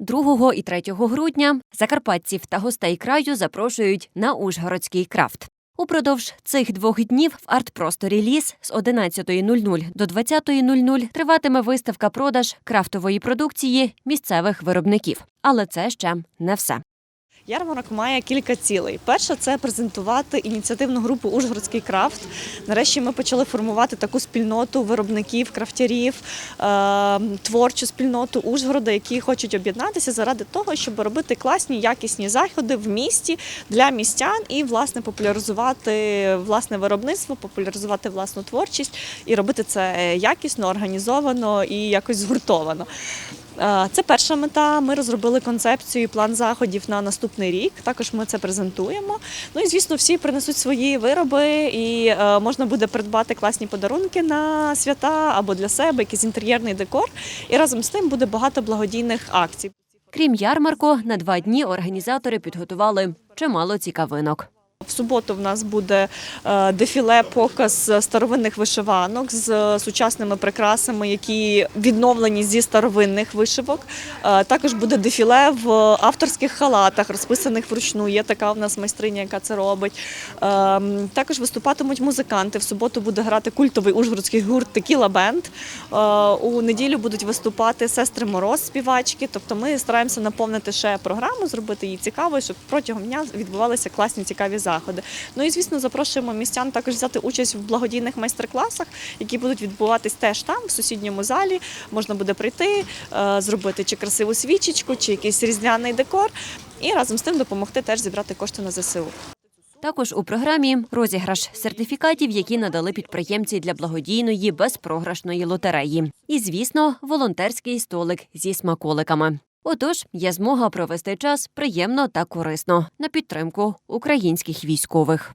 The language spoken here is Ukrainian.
2 і 3 грудня закарпатців та гостей краю запрошують на Ужгородський крафт. Упродовж цих двох днів в арт-просторі ліс з 11.00 до 20.00 триватиме виставка продаж крафтової продукції місцевих виробників. Але це ще не все. Ярмарок має кілька цілей. Перша це презентувати ініціативну групу Ужгородський крафт. Нарешті ми почали формувати таку спільноту виробників, крафтярів, е, творчу спільноту Ужгорода, які хочуть об'єднатися заради того, щоб робити класні якісні заходи в місті для містян і власне популяризувати власне виробництво, популяризувати власну творчість і робити це якісно, організовано і якось згуртовано. Е, Це перша мета. Ми розробили концепцію і план заходів на наступний рік. Також ми це презентуємо. Ну і звісно, всі принесуть свої вироби, і е, можна буде придбати класні подарунки на свята або для себе, якийсь інтер'єрний декор. І разом з тим буде багато благодійних акцій. Крім ярмарку, на два дні організатори підготували чимало цікавинок. В суботу в нас буде е, дефіле, показ старовинних вишиванок з сучасними прикрасами, які відновлені зі старовинних вишивок. Е, Також буде дефіле в авторських халатах, розписаних вручну. Є така в нас майстриня, яка це робить. Е, Також виступатимуть музиканти. В суботу буде грати культовий ужгородський гурт Текіла Бенд. Е, У неділю будуть виступати сестри Мороз, співачки. Тобто ми стараємося наповнити ще програму, зробити її цікавою, щоб протягом дня відбувалися класні цікаві заходи. Ну і звісно, запрошуємо містян також взяти участь в благодійних майстер-класах, які будуть відбуватись теж там, в сусідньому залі. Можна буде прийти, е, зробити чи красиву свічечку, чи якийсь різдвяний декор, і разом з тим допомогти теж зібрати кошти на ЗСУ. Також у програмі розіграш сертифікатів, які надали підприємці для благодійної безпрограшної лотереї. І, звісно, волонтерський столик зі смаколиками. Отож, є змога провести час приємно та корисно на підтримку українських військових.